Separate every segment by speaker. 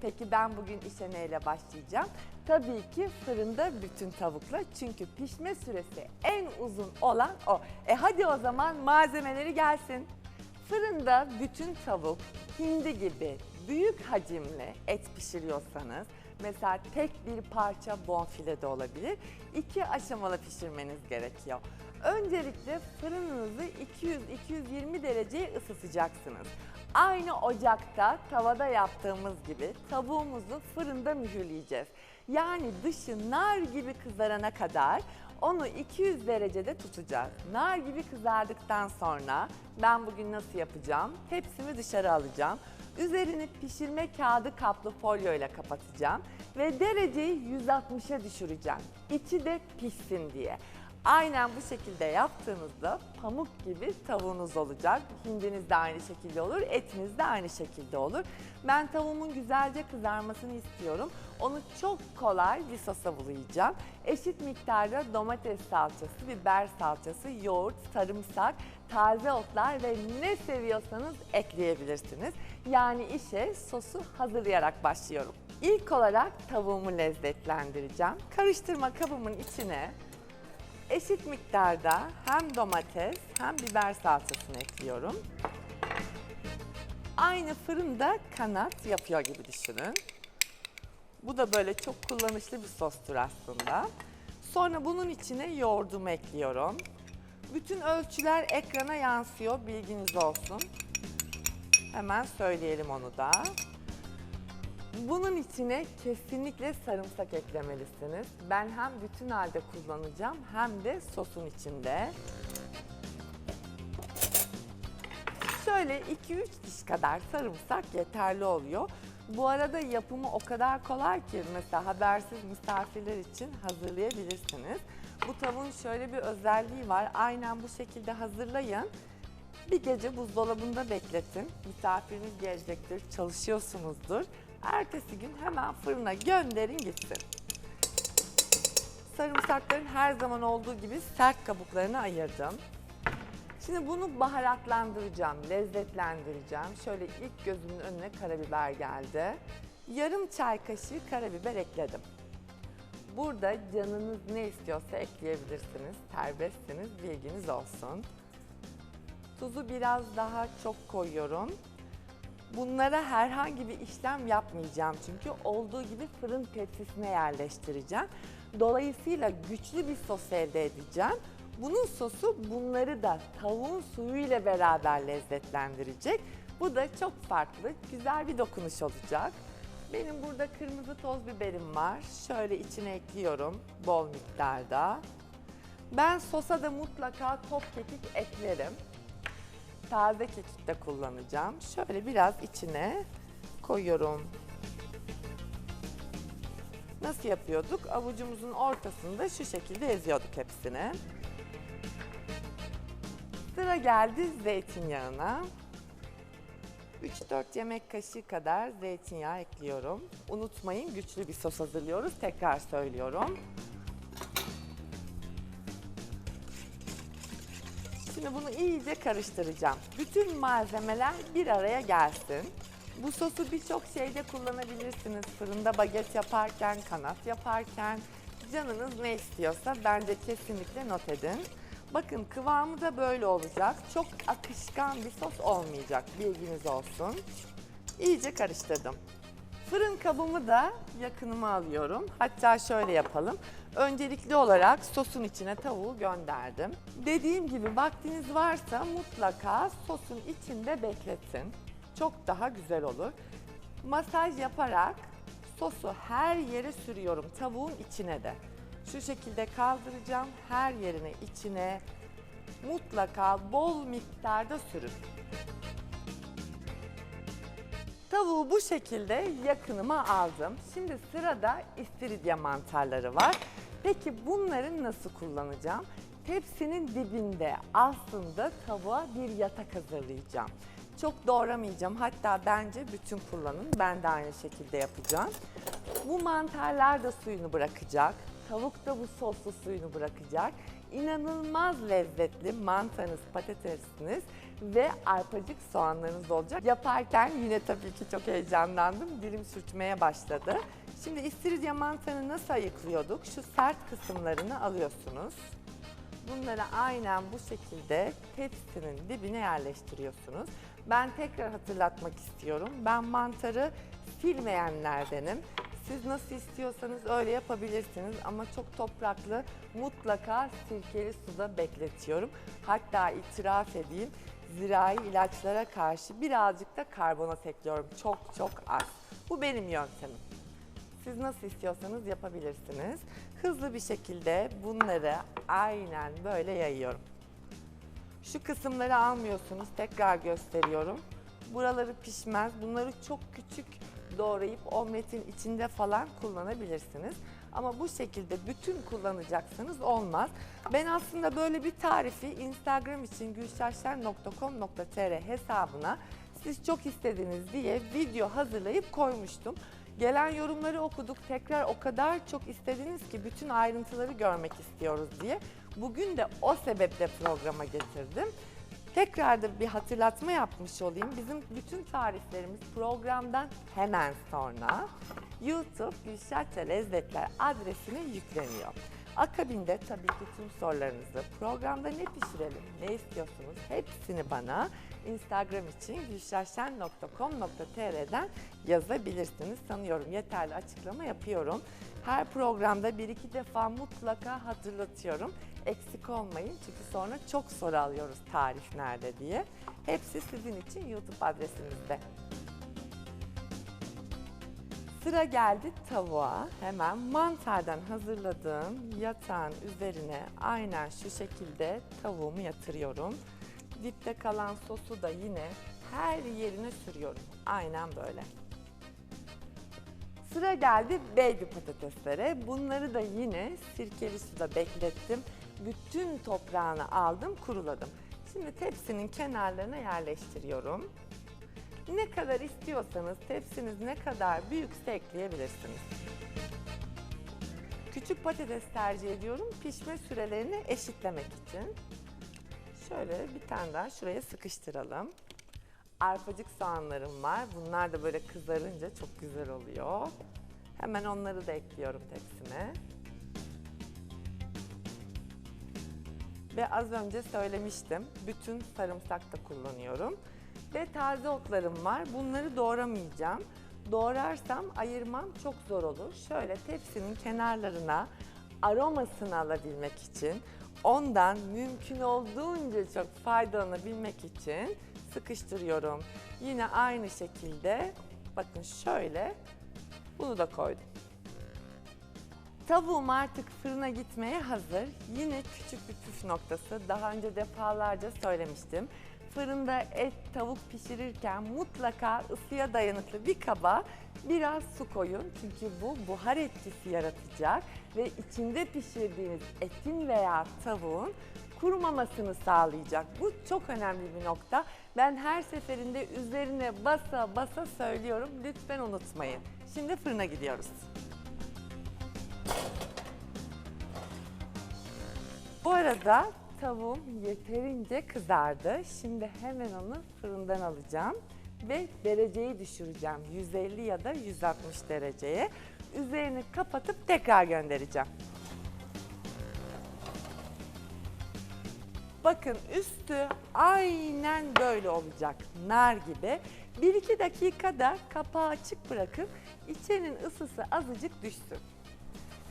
Speaker 1: Peki ben bugün işe neyle başlayacağım? Tabii ki fırında bütün tavukla. Çünkü pişme süresi en uzun olan o. E hadi o zaman malzemeleri gelsin. Fırında bütün tavuk, hindi gibi büyük hacimli et pişiriyorsanız mesela tek bir parça bonfile de olabilir. iki aşamalı pişirmeniz gerekiyor. Öncelikle fırınınızı 200-220 dereceye ısıtacaksınız. Aynı ocakta tavada yaptığımız gibi tavuğumuzu fırında mühürleyeceğiz. Yani dışı nar gibi kızarana kadar onu 200 derecede tutacağız. Nar gibi kızardıktan sonra ben bugün nasıl yapacağım? Hepsini dışarı alacağım. Üzerini pişirme kağıdı kaplı folyo ile kapatacağım ve dereceyi 160'a düşüreceğim. İçi de pişsin diye. Aynen bu şekilde yaptığınızda pamuk gibi tavuğunuz olacak. Hindiniz de aynı şekilde olur, etiniz de aynı şekilde olur. Ben tavuğumun güzelce kızarmasını istiyorum. Onu çok kolay bir sosa bulayacağım. Eşit miktarda domates salçası, biber salçası, yoğurt, sarımsak, taze otlar ve ne seviyorsanız ekleyebilirsiniz. Yani işe sosu hazırlayarak başlıyorum. İlk olarak tavuğumu lezzetlendireceğim. Karıştırma kabımın içine eşit miktarda hem domates hem biber salçasını ekliyorum. Aynı fırında kanat yapıyor gibi düşünün. Bu da böyle çok kullanışlı bir sostur aslında. Sonra bunun içine yoğurdumu ekliyorum. Bütün ölçüler ekrana yansıyor bilginiz olsun. Hemen söyleyelim onu da. Bunun içine kesinlikle sarımsak eklemelisiniz. Ben hem bütün halde kullanacağım hem de sosun içinde. Şöyle 2-3 diş kadar sarımsak yeterli oluyor. Bu arada yapımı o kadar kolay ki mesela habersiz misafirler için hazırlayabilirsiniz. Bu tavuğun şöyle bir özelliği var. Aynen bu şekilde hazırlayın. Bir gece buzdolabında bekletin. Misafiriniz gelecektir, çalışıyorsunuzdur. Ertesi gün hemen fırına gönderin gitsin. Sarımsakların her zaman olduğu gibi sert kabuklarını ayırdım. Şimdi bunu baharatlandıracağım, lezzetlendireceğim. Şöyle ilk gözümün önüne karabiber geldi. Yarım çay kaşığı karabiber ekledim. Burada canınız ne istiyorsa ekleyebilirsiniz. Serbestsiniz, bilginiz olsun. Tuzu biraz daha çok koyuyorum. Bunlara herhangi bir işlem yapmayacağım çünkü olduğu gibi fırın tepsisine yerleştireceğim. Dolayısıyla güçlü bir sos elde edeceğim. Bunun sosu bunları da tavuğun suyu ile beraber lezzetlendirecek. Bu da çok farklı, güzel bir dokunuş olacak. Benim burada kırmızı toz biberim var. Şöyle içine ekliyorum bol miktarda. Ben sosa da mutlaka top kekik eklerim. Taze kekik de kullanacağım. Şöyle biraz içine koyuyorum. Nasıl yapıyorduk? Avucumuzun ortasında şu şekilde eziyorduk hepsini. Sıra geldi zeytinyağına. 3-4 yemek kaşığı kadar zeytinyağı ekliyorum. Unutmayın güçlü bir sos hazırlıyoruz. Tekrar söylüyorum. Şimdi bunu iyice karıştıracağım. Bütün malzemeler bir araya gelsin. Bu sosu birçok şeyde kullanabilirsiniz. Fırında baget yaparken, kanat yaparken, canınız ne istiyorsa bence kesinlikle not edin. Bakın kıvamı da böyle olacak. Çok akışkan bir sos olmayacak. Bilginiz olsun. İyice karıştırdım. Fırın kabımı da yakınıma alıyorum. Hatta şöyle yapalım. Öncelikli olarak sosun içine tavuğu gönderdim. Dediğim gibi vaktiniz varsa mutlaka sosun içinde bekletin. Çok daha güzel olur. Masaj yaparak sosu her yere sürüyorum tavuğun içine de. Şu şekilde kaldıracağım her yerine içine mutlaka bol miktarda sürün. Tavuğu bu şekilde yakınıma aldım. Şimdi sırada istiridye mantarları var. Peki bunları nasıl kullanacağım? Tepsinin dibinde aslında tavuğa bir yatak hazırlayacağım. Çok doğramayacağım. Hatta bence bütün kullanın. Ben de aynı şekilde yapacağım. Bu mantarlar da suyunu bırakacak. Tavuk da bu soslu suyunu bırakacak. inanılmaz lezzetli mantarınız, patatesiniz ve arpacık soğanlarınız olacak. Yaparken yine tabii ki çok heyecanlandım. Dilim sürtmeye başladı. Şimdi istiridye mantarını nasıl ayıklıyorduk? Şu sert kısımlarını alıyorsunuz. Bunları aynen bu şekilde tepsinin dibine yerleştiriyorsunuz. Ben tekrar hatırlatmak istiyorum. Ben mantarı silmeyenlerdenim. Siz nasıl istiyorsanız öyle yapabilirsiniz ama çok topraklı mutlaka sirkeli suda bekletiyorum. Hatta itiraf edeyim zirai ilaçlara karşı birazcık da karbonat ekliyorum. Çok çok az. Bu benim yöntemim. Siz nasıl istiyorsanız yapabilirsiniz. Hızlı bir şekilde bunları aynen böyle yayıyorum. Şu kısımları almıyorsunuz. Tekrar gösteriyorum. Buraları pişmez. Bunları çok küçük doğrayıp omletin içinde falan kullanabilirsiniz. Ama bu şekilde bütün kullanacaksanız olmaz. Ben aslında böyle bir tarifi Instagram için gülşahşen.com.tr hesabına siz çok istediniz diye video hazırlayıp koymuştum. Gelen yorumları okuduk. Tekrar o kadar çok istediniz ki bütün ayrıntıları görmek istiyoruz diye. Bugün de o sebeple programa getirdim. Tekrar da bir hatırlatma yapmış olayım. Bizim bütün tariflerimiz programdan hemen sonra YouTube Gülşahça Lezzetler adresine yükleniyor. Akabinde tabii ki tüm sorularınızı programda ne pişirelim, ne istiyorsunuz hepsini bana Instagram için gülşahşen.com.tr'den yazabilirsiniz. Sanıyorum yeterli açıklama yapıyorum. Her programda bir iki defa mutlaka hatırlatıyorum. Eksik olmayın çünkü sonra çok soru alıyoruz tarif nerede diye. Hepsi sizin için YouTube adresimizde. Sıra geldi tavuğa. Hemen mantardan hazırladığım yatağın üzerine aynen şu şekilde tavuğumu yatırıyorum. Dipte kalan sosu da yine her yerine sürüyorum. Aynen böyle. Sıra geldi baby patateslere. Bunları da yine sirkeli suda beklettim. Bütün toprağını aldım, kuruladım. Şimdi tepsinin kenarlarına yerleştiriyorum. Ne kadar istiyorsanız tepsiniz ne kadar büyükse ekleyebilirsiniz. Küçük patates tercih ediyorum pişme sürelerini eşitlemek için. Şöyle bir tane daha şuraya sıkıştıralım. Arpacık soğanlarım var. Bunlar da böyle kızarınca çok güzel oluyor. Hemen onları da ekliyorum tepsime. Ve az önce söylemiştim. Bütün sarımsak da kullanıyorum. Ve taze otlarım var. Bunları doğramayacağım. Doğrarsam ayırmam çok zor olur. Şöyle tepsinin kenarlarına aromasını alabilmek için, ondan mümkün olduğunca çok faydalanabilmek için sıkıştırıyorum. Yine aynı şekilde bakın şöyle bunu da koydum. Tavuğum artık fırına gitmeye hazır. Yine küçük bir püf noktası. Daha önce defalarca söylemiştim. Fırında et, tavuk pişirirken mutlaka ısıya dayanıklı bir kaba biraz su koyun. Çünkü bu buhar etkisi yaratacak ve içinde pişirdiğiniz etin veya tavuğun kurumamasını sağlayacak. Bu çok önemli bir nokta. Ben her seferinde üzerine basa basa söylüyorum. Lütfen unutmayın. Şimdi fırına gidiyoruz. Bu arada tavuğum yeterince kızardı. Şimdi hemen onu fırından alacağım ve dereceyi düşüreceğim. 150 ya da 160 dereceye. Üzerini kapatıp tekrar göndereceğim. Bakın üstü aynen böyle olacak. Nar gibi. 1-2 dakikada kapağı açık bırakıp içerinin ısısı azıcık düşsün.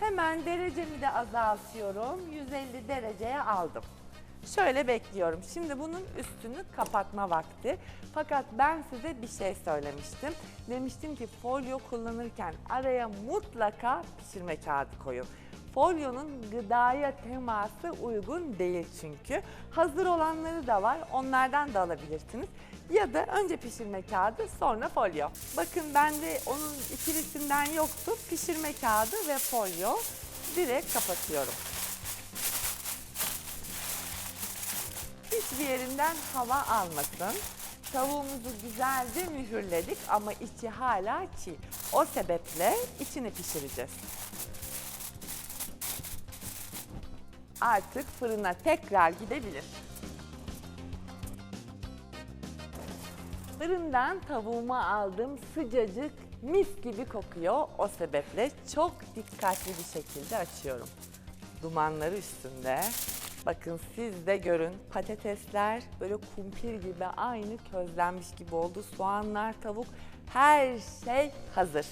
Speaker 1: Hemen derecemi de azaltıyorum. 150 dereceye aldım. Şöyle bekliyorum. Şimdi bunun üstünü kapatma vakti. Fakat ben size bir şey söylemiştim. Demiştim ki folyo kullanırken araya mutlaka pişirme kağıdı koyun. Folyonun gıdaya teması uygun değil çünkü. Hazır olanları da var. Onlardan da alabilirsiniz. Ya da önce pişirme kağıdı sonra folyo. Bakın bende onun ikilisinden yoktu. Pişirme kağıdı ve folyo. Direkt kapatıyorum. Hiçbir yerinden hava almasın. Tavuğumuzu güzelce mühürledik ama içi hala çiğ. O sebeple içini pişireceğiz. Artık fırına tekrar gidebilir. Fırından tavuğumu aldım. Sıcacık, mis gibi kokuyor. O sebeple çok dikkatli bir şekilde açıyorum. Dumanları üstünde. Bakın siz de görün patatesler böyle kumpir gibi aynı közlenmiş gibi oldu. Soğanlar, tavuk her şey hazır.